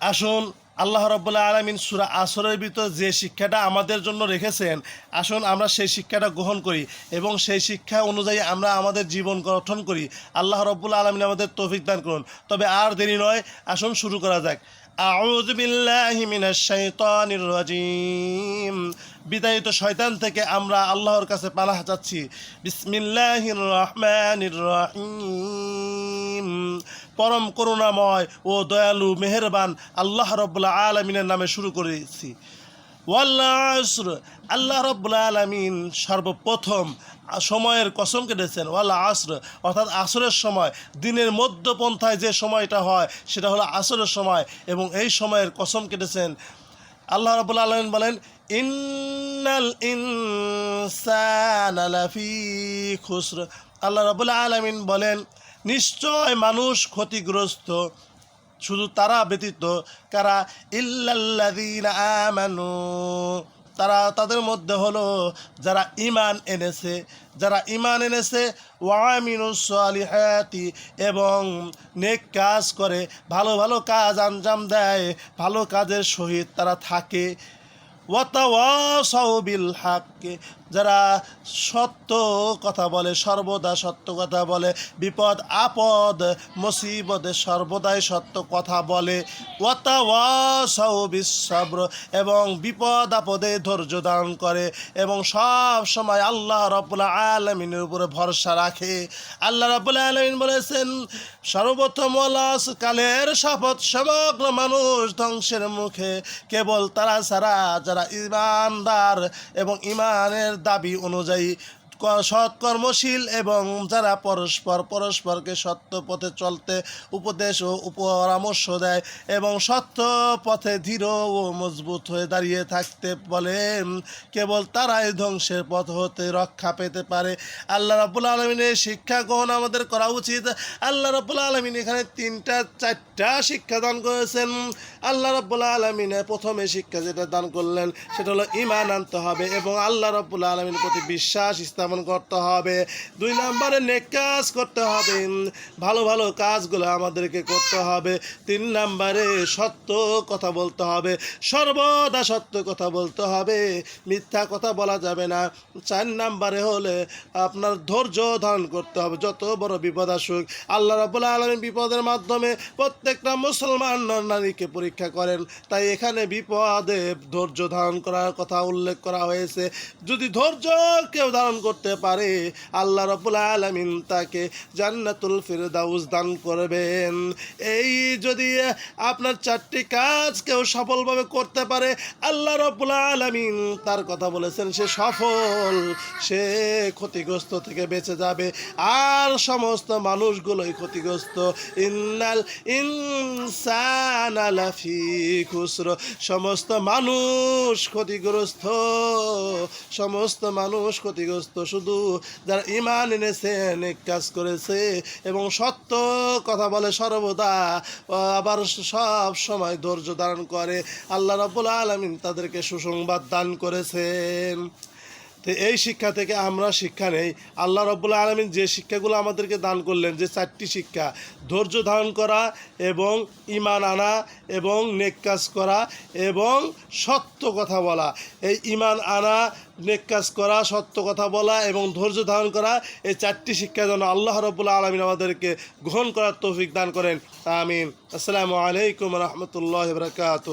আসুন, আল্লাহ রব্বুল্লাহ আলমিন সুরা আসরের ভিতর যে শিক্ষাটা আমাদের জন্য রেখেছেন, আসুন আমরা সেই শিক্ষাটা গ্রহণ করি এবং সেই শিক্ষা অনুযায়ী আমরা আমাদের জীবন গঠন করি। আল্লাহ রব্বুল্লাহ আলমিন আমাদের তৌফিক দান করুন। তবে আর দেরি নয়, আসুন শুরু করা যাক। আউযু বিল্লাহি শয়তান থেকে আমরা আল্লাহর কাছে পানাহ চাচ্ছি। বিসমিল্লাহির রহমানির রহিম। পরম করুণাময় ও দয়ালু মেহেরবান আল্লাহ রব্লা আলমিনের নামে শুরু করেছি। ওয়াল্লাসর আল্লাহ রব্লা আলমিন সর্বপ্রথম সময়ের কসম কেটেছেন। ওয়াল্লা আসর, অর্থাৎ আসরের সময়, দিনের মধ্যপন্থায় যে সময়টা হয়, সেটা হলো আসরের সময় এবং এই সময়ের কসম কেটেছেন আল্লাহ রবুল আলমিন বলেন, ইন্নাল ইনসান খুসর। আল্লাহ রবুল আলমিন বলেন, নিশ্চয় মানুষ ক্ষতিগ্রস্ত, শুধু তারা ব্যতীত কারা? ইল্লাল্লাদিন আমানু। তারা তাদের মধ্যে হলো যারা ইমান এনেছে, যারা ইমান এনেছে ওয়ামিনুস সালিহাতি এবং নেক কাজ করে, ভালো ভালো কাজ আঞ্জাম দেয়, ভালো কাজের সহিত তারা থাকে। হাক্কে যারা সত্য কথা বলে, সর্বদা সত্য কথা বলে, বিপদ, আপদ, মুসিবতে, সর্বদাই সত্য কথা বলে। ওয়াতাওয়াসাউ বিসব্র এবং বিপদ, আপদে ধৈর্য ধারণ করে, এবং সব সময় আল্লাহ রব্বুল্লাহ আলমিনের উপরে ভরসা রাখে। আল্লাহ রব্বুল্লাহ আলমিন বলেছেন, সর্বপ্রথম কালের শপথ সমগ্র মানুষ ধ্বংসের মুখে, কেবল তারা ছাড়া যারা ইমানদার এবং ইমানের দাবি অনুযায়ী সৎকর্মশীল এবং যারা পরস্পর পরস্পরকে সত্য পথে চলতে উপদেশ ও পরামর্শ দেয় এবং সত্য পথে ধীর ও মজবুত হয়ে দাঁড়িয়ে থাকতে বলেন কেবল তারাই ধ্বংসের পথ হতে রক্ষা পেতে পারে। আল্লাহ রাবুল আলমিনের শিক্ষা গ্রহণ আমাদের করা উচিত। আল্লাহ রাবুল আলমিন এখানে তিনটা, চারটা শিক্ষা দান করেছেন। আল্লাহ রাবুল্লাহ আলমিনে প্রথমে শিক্ষা যেটা দান করলেন, সেটা হলো ইমান আনতে হবে এবং আল্লাহ রাবুল্লাহ আলমিনের প্রতি বিশ্বাস স্থাপন করতে হবে। দুই নম্বরে নেক কাজ করতে হবে। ভালো ভালো কাজগুলো আমাদেরকে করতে হবে। তিন নম্বরে সত্য কথা বলতে হবে। সর্বদা সত্য কথা বলতে হবে। মিথ্যা কথা বলা যাবে না। চার নম্বরে হলে আপনার ধৈর্য ধারণ করতে হবে। যত বড় বিপদ আসুক, আল্লাহ রাবুল্লাহ আলমী বিপদের মাধ্যমে প্রত্যেকটা মুসলমান নারীকে পরীক্ষা করেন। তাই এখানে বিপদে ধৈর্য ধারণ করার কথা উল্লেখ করা হয়েছে। যদি ধৈর্য কেউ ধারণ করতে পারে, আল্লাহ রবুল আলমিন তাকে জান্নাতুল ফিরদাউস দান করবেন। এই যদি আপনার চারটি কাজ কেউ সফলভাবে করতে পারে, আল্লাহ রবুল আলমিন তার কথা বলেছেন, সে সফল, সে ক্ষতিগ্রস্ত থেকে বেঁচে যাবে। আর সমস্ত মানুষগুলোই ক্ষতিগ্রস্ত। ইন্নাল ইনসান আলাফি খুসর। সমস্ত মানুষ ক্ষতিগ্রস্ত, সমস্ত মানুষ ক্ষতিগ্রস্ত শুধু যারা ইমান এনেছেন এক কাজ করেছে এবং সত্য কথা বলে সর্বদা আবার সব সময় ধৈর্য ধারণ করে। আল্লাহ রাবুল আলমিন তাদেরকে সুসংবাদ দান করেছেন। তো এই শিক্ষা থেকে আমরা শিক্ষা নেই। আল্লাহ রব্বুল্লাহ আলমিন যে শিক্ষাগুলো আমাদেরকে দান করলেন, যে চারটি শিক্ষা, ধৈর্য ধারণ করা এবং ইমান আনা এবং নেক কাজ করা এবং সত্য কথা বলা। এই ইমান আনা, নেক কাজ করা, সত্য কথা বলা এবং ধৈর্য ধারণ করা এই চারটি শিক্ষা যেন আল্লাহ রব্বুল্লাহ আলমিন আমাদেরকে গ্রহণ করার তৌফিক দান করেন। আমিন। আসসালামু আলাইকুম রহমতুল্লাহ বরকাত